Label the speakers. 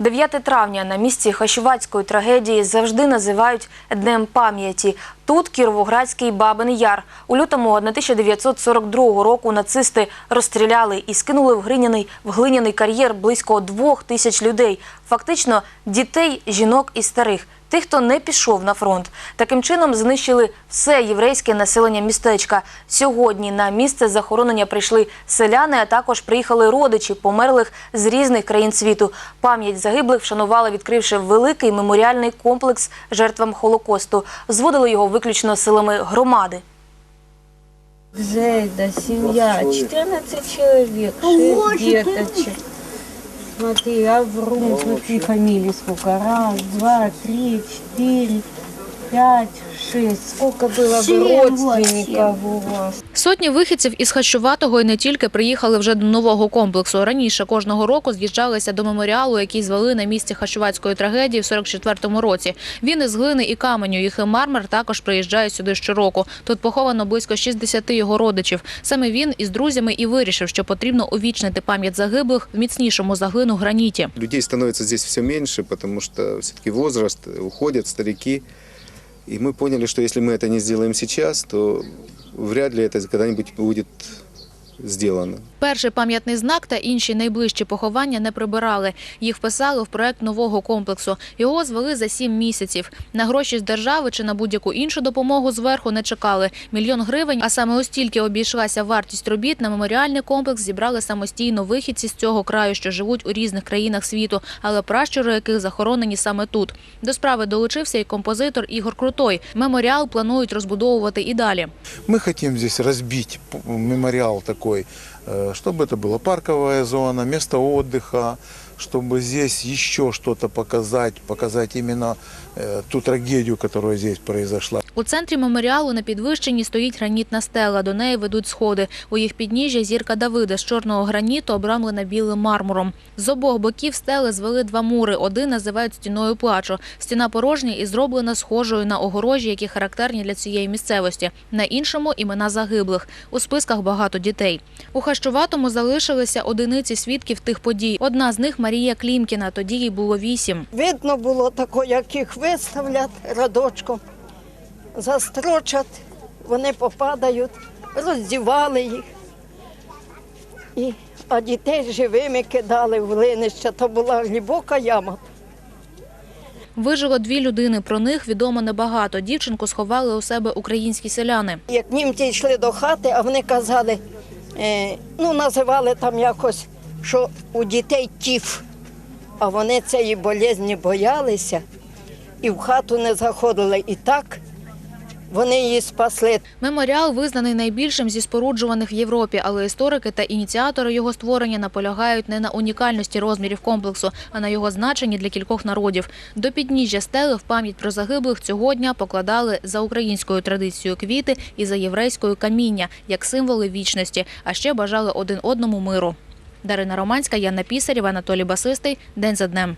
Speaker 1: 9 травня на місці Хащувацької трагедії завжди називають Днем пам'яті. Тут Кіровоградський Бабин Яр. У лютому 1942 року нацисти розстріляли і скинули в глиняний, в глиняний кар'єр близько двох тисяч людей. Фактично дітей, жінок і старих. Тих, хто не пішов на фронт. Таким чином знищили все єврейське населення містечка. Сьогодні на місце захоронення прийшли селяни, а також приїхали родичі померлих з різних країн світу. Пам'ять загиблих вшанували, відкривши великий меморіальний комплекс жертвам Холокосту. Зводили його виключно силами громади.
Speaker 2: Зейда, семья, 14 человек, 6 деточек. Смотри, Аврум, смотри, фамилии сколько. Раз, два, три, четыре, пять, шесть. Сколько было бы родственников у вас?
Speaker 3: Сотні вихідців із Хащуватого і не тільки приїхали вже до нового комплексу. Раніше кожного року з'їжджалися до меморіалу, який звели на місці Хащуватської трагедії в 44-му році. Він із глини і каменю. Їх і мармер також приїжджає сюди щороку. Тут поховано близько 60 його родичів. Саме він із друзями і вирішив, що потрібно увічнити пам'ять загиблих в міцнішому заглину граніті.
Speaker 4: Людей становится здесь все меньше, потому что все-таки возраст, уходят старики. И мы поняли, что если мы это не сделаем сейчас, то вряд ли это когда-нибудь будет сделано.
Speaker 3: Перший пам'ятний знак та інші найближчі поховання не прибирали. Їх вписали в проект нового комплексу. Його звели за сім місяців. На гроші з держави чи на будь-яку іншу допомогу зверху не чекали. Мільйон гривень, а саме ось стільки обійшлася вартість робіт на меморіальний комплекс зібрали самостійно вихідці з цього краю, що живуть у різних країнах світу, але пращури яких захоронені саме тут. До справи долучився і композитор Ігор Крутой. Меморіал планують розбудовувати і далі.
Speaker 5: Мы хотим здесь разбить п- мемориал такой, э, чтобы это была парковая зона, место отдыха, чтобы здесь еще что-то показать, показать именно э, ту трагедию, которая здесь произошла.
Speaker 3: У центрі меморіалу на підвищенні стоїть гранітна стела. До неї ведуть сходи. У їх підніжжя зірка Давида з чорного граніту, обрамлена білим мармуром. З обох боків стели звели два мури. Один називають стіною плачу. Стіна порожня і зроблена схожою на огорожі, які характерні для цієї місцевості. На іншому імена загиблих. У списках багато дітей. У Хащуватому залишилися одиниці свідків тих подій. Одна з них Марія Клімкіна. Тоді їй було вісім.
Speaker 6: Видно було тако, як їх виставлять радочком, застрочать, вони попадають, роздівали їх. І, а дітей живими кидали в линище, то була глибока яма.
Speaker 3: Вижило дві людини. Про них відомо небагато. Дівчинку сховали у себе українські селяни.
Speaker 6: Як німці йшли до хати, а вони казали, е, ну називали там якось, що у дітей тіф, а вони цієї болезні боялися і в хату не заходили. І так вони її спасли.
Speaker 3: Меморіал визнаний найбільшим зі споруджуваних в Європі, але історики та ініціатори його створення наполягають не на унікальності розмірів комплексу, а на його значенні для кількох народів. До підніжжя стели в пам'ять про загиблих цього дня покладали за українською традицією квіти і за єврейською каміння як символи вічності, а ще бажали один одному миру. Дарина Романська, Яна Пісарєва, Анатолій Басистий. День за днем.